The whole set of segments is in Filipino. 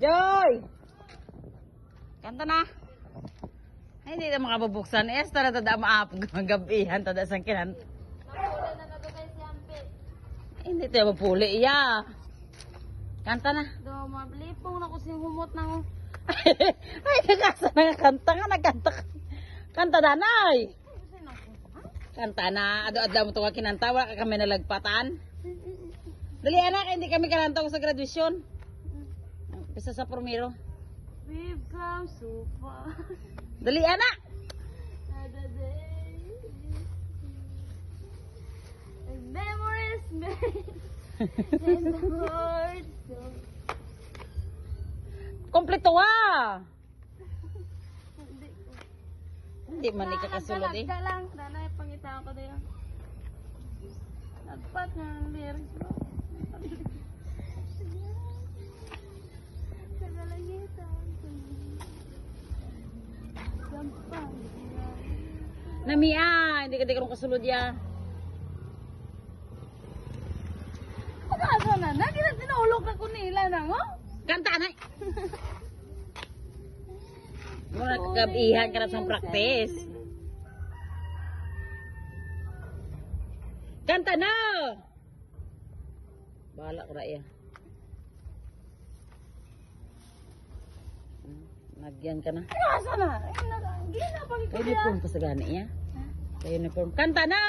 Joy! Kanta na. Ay, hindi na makabubuksan. Eh, tara tada maapog magabihan tada sa kinan. Ay, hindi tayo mapuli. Iya. Kanta na. Do, mablipong na ko sing humot na ko. Ay, nakasa na nga kanta nga. Nagkanta ka. Kanta na, nay. Kanta na. Ado-adla mo ito nga kinanta. Wala ka kami nalagpatan. Dali anak, hindi kami kananta sa graduation. Bisa sa primero. We've come so far. Dali day. And memories made. And the so. Kompleto ah. Hindi man ni kakasulod eh. Nagkalag ka lang. Nanay, pangita ko na yan. Nagpat ang lyrics mo. Namia, hindi ka di ka kasulod ya. Pagkasa na na, kina tinulog ako nila na ngo. Kanta na. Muna kagabihan ka na sa practice. Kanta na! Bahala ka Nagyan ka na. Pagkasa na. Uniform ka sa gani iya. Kaya uniform. Kanta na!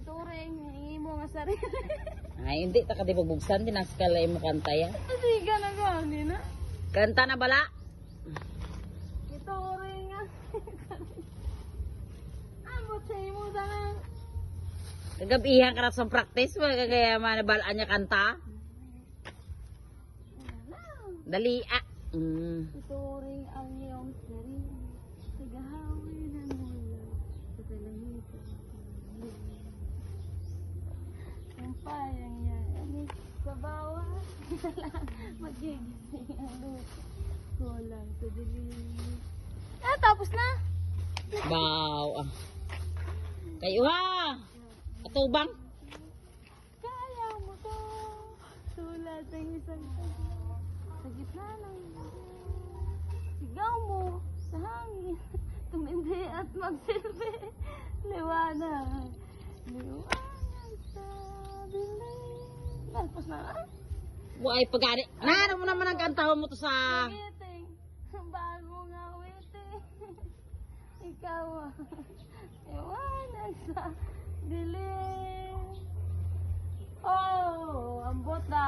Turing, hingi mo nga sarili. Ay, hindi. Taka di pagbugsan. Tinaskalay mo kanta ya. Hindi ka na gani na. Kanta na bala. Ituring nga. Ambot sa imo sana. Kagabihan ka na sa practice. Wala kaya manabalaan niya kanta. Dali ah. Mm. Ituring ang iyong sarili. Tagahawin ng mula sa kalangitan. Ang payang yan sa bawat lang magigising ang lupa. Kulang sa dilim. Ah, tapos na. Wow. Ah. Kayo ha. Atubang. Kaya mo to. Tulad ng isang tabi. Sa gitna ng Tumindi at magsilbi. Liwanag. Liwanag sa dilim. Tapos na. Ah, Buhay pagani. Nano mo naman ang kantahan mo to sa... Witing. Bago nga witing. Ikaw ah. Liwanag sa dilim. Oh, ambot na.